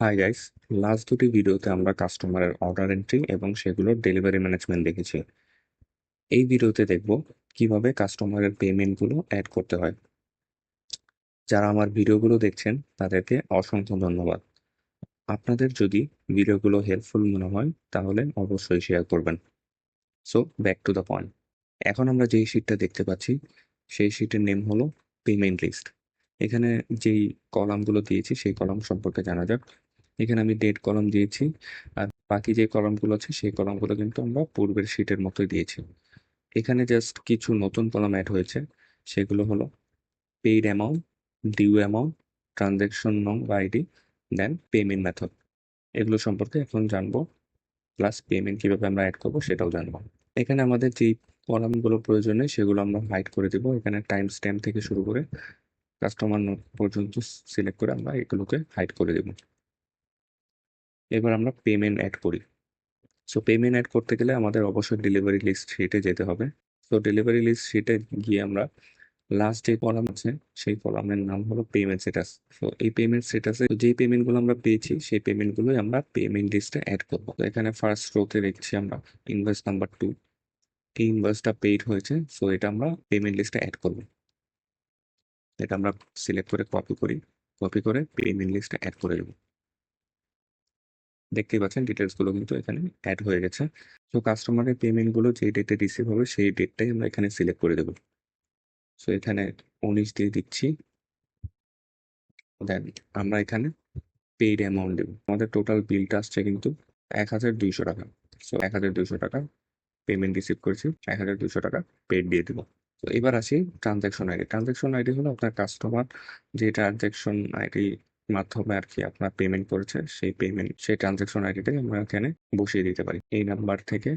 Hi guys last দুটি ভিডিওতে আমরা কাস্টমারের অর্ডার এন্ট্রি এবং সেগুলোর ডেলিভারি ম্যানেজমেন্ট দেখেছি। এই ভিডিওতে দেখব কীভাবে কাস্টমারের পেমেন্টগুলো অ্যাড করতে হয়। যারা আমার ভিডিওগুলো দেখছেন, তাদেরকে অসংখ্য ধন্যবাদ। আপনাদের যদি ভিডিওগুলো হেল্পফুল মনে হয়, তাহলে অবশ্যই শেয়ার করবেন। So back to the point এখন আমরা যেই শিটটা দেখতে পাচ্ছি, সেই শিটের নেম হলো পেমেন্ট লিস্ট এখানে যেই কলামগুলো দিয়েছি, সেই কলাম সম্পর্কে জানা যাক। এখানে আমি ডেট কলম দিয়েছি। আর বাকি যে কলমগুলো আছে, সেই কলমগুলো কিন্তু আমরা পূর্বের শিটের মতোই দিয়েছি। এখানে জাস্ট কিছু নতুন কলম অ্যাড হয়েছে। সেগুলো হলো paid amount due amount transaction নং বা আইডি দেন পেমেন্ট মেথড এগুলো সম্পর্কে এখন জানব প্লাস পেমেন্ট কীভাবে আমরা অ্যাড করব সেটাও জানব। এখানে আমাদের যেই কলামগুলো প্রয়োজন, সেগুলো আমরা হাইড করে দেবো। এখানে টাইম স্ট্যাম্প থেকে শুরু করে কাস্টমার পর্যন্ত সিলেক্ট করে আমরা এগুলোকে হাইড করে দেবো। এবার আমরা পেমেন্ট অ্যাড করি। সো পেমেন্ট অ্যাড করতে গেলে আমাদের অবশ্যই ডেলিভারি লিস্ট শিটে যেতে হবে। সো ডেলিভারি লিস্ট শিটে গিয়ে আমরা লাস্ট যে কলাম আছে, সেই কলামের নাম হলো পেমেন্ট স্ট্যাটাস সো এই পেমেন্ট স্ট্যাটাসে যেই পেমেন্টগুলো আমরা পেয়েছি, সেই পেমেন্টগুলোই আমরা পেমেন্ট লিস্টে অ্যাড করব। তো এখানে ফার্স্ট রোতে দেখছি আমরা ইনভয়েস নাম্বার টু এই ইনভয়েসটা পেইড হয়েছে সো এটা আমরা পেমেন্ট লিস্টে অ্যাড করব। এটা আমরা সিলেক্ট করে কপি করি। কপি করে পেমেন্ট লিস্টে অ্যাড করে দেবো। দেখতেই পাচ্ছেন ডিটেলসগুলো কিন্তু এখানে অ্যাড হয়ে গেছে। তো কাস্টমারের পেমেন্টগুলো যেই ডেটে রিসিভ হবে সেই ডেটটাই আমরা এখানে সিলেক্ট করে দেবো। সো এখানে উনিশ দিয়ে দিচ্ছি। দেন আমরা এখানে পেইড অ্যামাউন্ট দেবো। আমাদের টোটাল বিলটা আসছে কিন্তু এক হাজার দুইশো টাকা। সো এক হাজার দুইশো টাকা পেমেন্ট রিসিভ করেছি, এক হাজার দুইশো টাকা পেড দিয়ে দেবো। তো এবার আসি ট্রানজ্যাকশন আইডি ট্রানজ্যাকশন আইডি হলো আপনার কাস্টমার যে ট্রানজ্যাকশন আইডি মাধ্যমে আর কি আপনার পেমেন্ট করেছে, সেই পেমেন্ট সেই ট্রানজ্যাকশন আইডিটাই আমরা এখানে বসিয়ে দিতে পারি। এই নাম্বার থেকে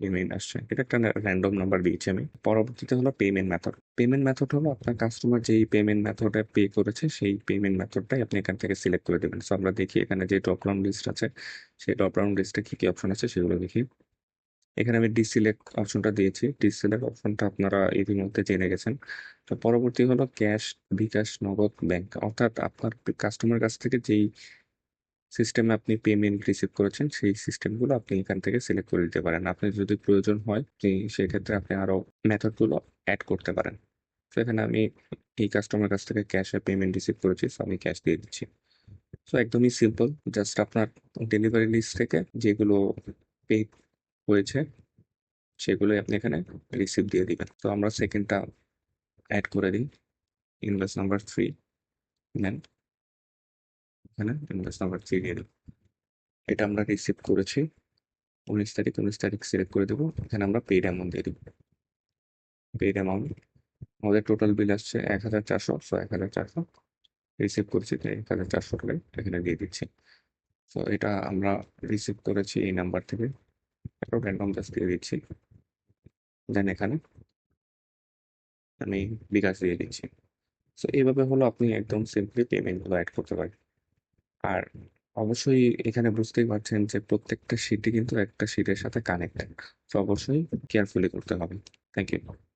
পেমেন্ট আসছে। এটা একটা র্যান্ডম নাম্বার দিয়েছি আমি। পরবর্তীতে হলো পেমেন্ট মেথড পেমেন্ট মেথড হলো আপনার কাস্টমার যেই পেমেন্ট মেথডে পে করেছে, সেই পেমেন্ট মেথডটাই আপনি এখান থেকে সিলেক্ট করে দেবেন। সো আমরা দেখি এখানে যে ড্রপ ডাউন লিস্ট আছে, সেই ড্রপ ডাউন লিস্টে কী কী অপশন আছে সেগুলো দেখি। এখানে আমি ডিসিলেক্ট অপশনটা দিয়েছি। ডিসিলেক্ট অপশনটা আপনারা ইতিমধ্যে জেনে গেছেন। তো পরবর্তী হলো ক্যাশ বিকাশ নগদ ব্যাংক অর্থাৎ আপনার কাস্টমার কাছ থেকে যেই সিস্টেমে আপনি পেমেন্ট রিসিভ করেছেন, সেই সিস্টেমগুলো আপনি এখান থেকে সিলেক্ট করে দিতে পারেন। আপনি যদি প্রয়োজন হয় সেক্ষেত্রে আপনি আরও মেথডগুলো অ্যাড করতে পারেন। তো এখানে আমি এই কাস্টমার কাছ থেকে ক্যাশে পেমেন্ট রিসিভ করেছি সো আমি ক্যাশ দিয়ে দিচ্ছি। সো একদমই সিম্পল জাস্ট আপনার ডেলিভারি লিস্ট থেকে যেগুলো পে হয়েছে, সেগুলোই আপনি এখানে রিসিভ দিয়ে দিবেন। তো আমরা সেকেন্ডটা অ্যাড করে দিই। ইনভয়েস নাম্বার থ্রি নেন এখানে ইনভয়েস নাম্বার থ্রি দিয়ে দেবো এটা আমরা রিসিভ করেছি। উনিশ তারিখ উনিশ তারিখ সিলেক্ট করে দেবো। এখানে আমরা পেড অ্যামাউন্ট দিয়ে দেবো। পেড অ্যামাউন্ট আমাদের টোটাল বিল আসছে এক হাজার চারশো সো এক হাজার চারশো রিসিভ করেছি, তাই এক হাজার চারশো টাকায় এখানে দিয়ে দিচ্ছি। তো এটা আমরা রিসিভ করেছি এই নাম্বার থেকে। একটা র্যান্ডম জাস্ট দিয়ে দিচ্ছি। দেন এখানে আমি বিকাশ দিয়ে দিচ্ছি। সো এইভাবে হলো আপনি একদম সিম্পলি পেমেন্টগুলো অ্যাড করতে পারেন। আর অবশ্যই এখানে বুঝতেই পারছেন যে প্রত্যেকটা সিটই কিন্তু একটা সিটের সাথে কানেক্টেড তো অবশ্যই কেয়ারফুলি করতে হবে। Thank you